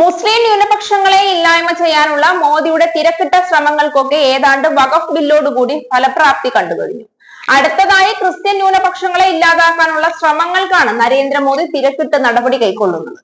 മുസ്ലിം ന്യൂനപക്ഷങ്ങളെ ഇല്ലായ്മ ചെയ്യാനുള്ള മോദിയുടെ തിരക്കിട്ട ശ്രമങ്ങൾക്കൊക്കെ ഏതാണ്ട് വഖഫ് ബില്ലോടുകൂടി ഫലപ്രാപ്തി കണ്ടുകഴിഞ്ഞു. അടുത്തതായി ക്രിസ്ത്യൻ ന്യൂനപക്ഷങ്ങളെ ഇല്ലാതാക്കാനുള്ള ശ്രമങ്ങൾക്കാണ് നരേന്ദ്രമോദി തിരക്കിട്ട് നടപടി കൈക്കൊള്ളുന്നത്.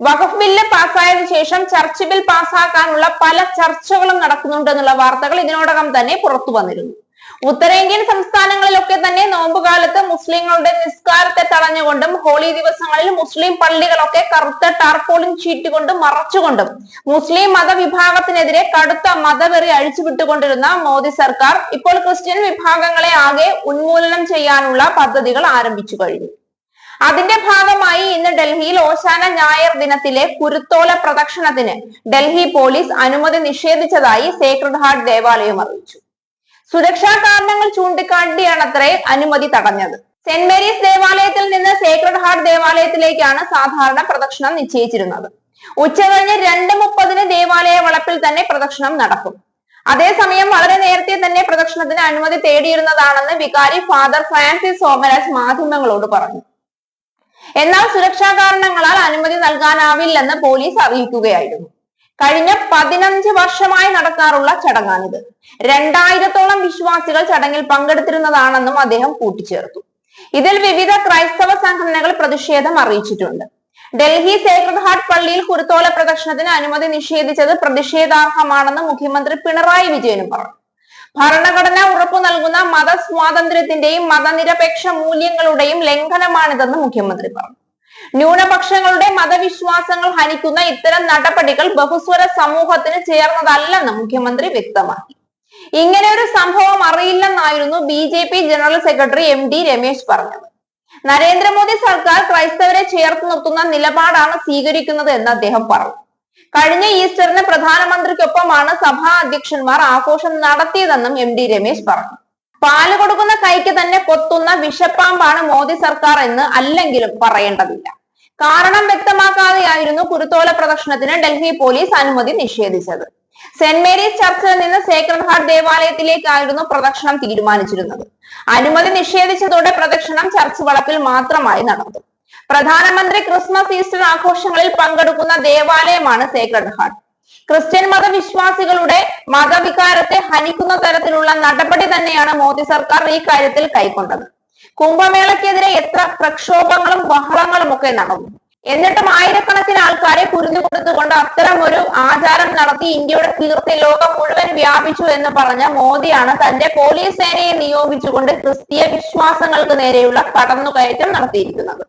വഖഫ് ബില്ല് പാസ്സായതിനു ശേഷം ചർച്ച് ബിൽ പാസ്സാക്കാനുള്ള പല ചർച്ചകളും നടക്കുന്നുണ്ടെന്നുള്ള വാർത്തകൾ ഇതിനോടകം തന്നെ പുറത്തു വന്നിരുന്നു. ഉത്തരേന്ത്യൻ സംസ്ഥാനങ്ങളിലൊക്കെ തന്നെ നോമ്പുകാലത്ത് മുസ്ലിങ്ങളുടെ നിസ്കാരത്തെ തടഞ്ഞുകൊണ്ടും ഹോളി ദിവസങ്ങളിൽ മുസ്ലിം പള്ളികളൊക്കെ കറുത്ത ടാർപോളിൻ ഷീറ്റ് കൊണ്ട് മറച്ചുകൊണ്ടും മുസ്ലിം മതവിഭാഗത്തിനെതിരെ കടുത്ത മതവെറി അഴിച്ചുവിട്ടുകൊണ്ടിരുന്ന മോദി സർക്കാർ ഇപ്പോൾ ക്രിസ്ത്യൻ വിഭാഗങ്ങളെ ആകെ ഉന്മൂലനം ചെയ്യാനുള്ള പദ്ധതികൾ ആരംഭിച്ചു കഴിഞ്ഞു. അതിന്റെ ഭാഗമായി ഇന്ന് ഡൽഹിയിൽ ഓശാന ഞായർ ദിനത്തിലെ കുരുത്തോല പ്രദക്ഷിണത്തിന് ഡൽഹി പോലീസ് അനുമതി നിഷേധിച്ചതായി സേക്രഡ് ഹാർട്ട് ദേവാലയം അറിയിച്ചു. സുരക്ഷാ കാരണങ്ങൾ ചൂണ്ടിക്കാട്ടിയാണത്രേ അനുമതി തടഞ്ഞത്. സെന്റ് മേരീസ് ദേവാലയത്തിൽ നിന്ന് സേക്രഡ് ഹാർട്ട് ദേവാലയത്തിലേക്കാണ് സാധാരണ പ്രദക്ഷിണം നിശ്ചയിച്ചിരുന്നത്. ഉച്ചകഴിഞ്ഞ് രണ്ട് മുപ്പതിന് ദേവാലയ വളപ്പിൽ തന്നെ പ്രദക്ഷിണം നടക്കും. അതേസമയം വളരെ നേരത്തെ തന്നെ പ്രദക്ഷിണത്തിന് അനുമതി തേടിയിരുന്നതാണെന്ന് വികാരി ഫാദർ ഫ്രാൻസിസ് സോമരാജ് മാധ്യമങ്ങളോട് പറഞ്ഞു. എന്നാൽ സുരക്ഷാ കാരണങ്ങളാൽ അനുമതി നൽകാനാവില്ലെന്ന് പോലീസ് അറിയിക്കുകയായിരുന്നു. കഴിഞ്ഞ പതിനഞ്ച് വർഷമായി നടക്കാറുള്ള ചടങ്ങാണിത്. രണ്ടായിരത്തോളം വിശ്വാസികൾ ചടങ്ങിൽ പങ്കെടുത്തിരുന്നതാണെന്നും അദ്ദേഹം കൂട്ടിച്ചേർത്തു. ഇതിൽ വിവിധ ക്രൈസ്തവ സംഘടനകൾ പ്രതിഷേധം അറിയിച്ചിട്ടുണ്ട്. ഡൽഹി സേക്രഡ് ഹാർട്ട് പള്ളിയിൽ കുരുത്തോല പ്രദർശനത്തിന് അനുമതി നിഷേധിച്ചത് പ്രതിഷേധാർഹമാണെന്ന് മുഖ്യമന്ത്രി പിണറായി വിജയനും പറഞ്ഞു. ഭരണഘടന ഉറപ്പു നൽകുന്ന മതസ്വാതന്ത്ര്യത്തിന്റെയും മതനിരപേക്ഷ മൂല്യങ്ങളുടെയും ലംഘനമാണിതെന്ന് മുഖ്യമന്ത്രി പറഞ്ഞു. ന്യൂനപക്ഷങ്ങളുടെ മതവിശ്വാസങ്ങൾ ഹനിക്കുന്ന ഇത്തരം നടപടികൾ ബഹുസ്വര സമൂഹത്തിന് ചേർന്നതല്ലെന്ന് മുഖ്യമന്ത്രി വ്യക്തമാക്കി. ഇങ്ങനെ ഒരു സംഭവം അറിയില്ലെന്നായിരുന്നു B J P general secretary M D Ramesh പറഞ്ഞത്. നരേന്ദ്രമോദി സർക്കാർ ക്രൈസ്തവരെ ചേർത്ത് നിർത്തുന്ന നിലപാടാണ് സ്വീകരിക്കുന്നത് എന്ന് അദ്ദേഹം പറഞ്ഞു. കഴിഞ്ഞ ഈസ്റ്ററിന് പ്രധാനമന്ത്രിക്കൊപ്പമാണ് സഭാ അധ്യക്ഷന്മാർ ആഘോഷം നടത്തിയതെന്നും എം ഡി രമേശ് പറഞ്ഞു. പാൽ കൊടുക്കുന്ന കൈക്ക് തന്നെ കൊത്തുന്ന വിഷപ്പാമ്പാണ് മോദി സർക്കാർ എന്ന് അല്ലെങ്കിലും പറയേണ്ടതില്ല. കാരണം വ്യക്തമാക്കാതെയായിരുന്നു കുരുത്തോല പ്രദർശനത്തിന് ഡൽഹി പോലീസ് അനുമതി നിഷേധിച്ചത്. സെന്റ് മേരീസ് ചർച്ചിൽ നിന്ന് സേക്രഡ് ഹാർട്ട് ദേവാലയത്തിലേക്കായിരുന്നു പ്രദക്ഷിണം തീരുമാനിച്ചിരുന്നത്. അനുമതി നിഷേധിച്ചതോടെ പ്രദക്ഷിണം ചർച്ച് വളപ്പിൽ മാത്രമായി നടന്നു പ്രധാനമന്ത്രി ക്രിസ്മസ് ഈസ്റ്റർ ആഘോഷങ്ങളിൽ പങ്കെടുക്കുന്ന ദേവാലയമാണ് സേക്രഡ് ഹാർട്ട്. ക്രിസ്ത്യൻ മതവിശ്വാസികളുടെ മതവികാരത്തെ ഹനിക്കുന്ന തരത്തിലുള്ള നടപടി തന്നെയാണ് മോദി സർക്കാർ ഈ കാര്യത്തിൽ കൈക്കൊണ്ടത്. കുംഭമേളയ്ക്കെതിരെ എത്ര പ്രക്ഷോഭങ്ങളും ബഹളങ്ങളും ഒക്കെ നടന്നു. എന്നിട്ടും ആയിരക്കണക്കിന് ആൾക്കാരെ കുരുന്നു കൊടുത്തുകൊണ്ട് അത്തരം ഒരു ആചാരം നടത്തി ഇന്ത്യയുടെ കീർത്തി ലോകം മുഴുവൻ വ്യാപിച്ചു എന്ന് പറഞ്ഞ മോദിയാണ് തന്റെ പോലീസ് സേനയെ നിയോഗിച്ചുകൊണ്ട് ക്രിസ്തീയ വിശ്വാസങ്ങൾക്ക് നേരെയുള്ള കടന്നുകയറ്റം നടത്തിയിരിക്കുന്നത്.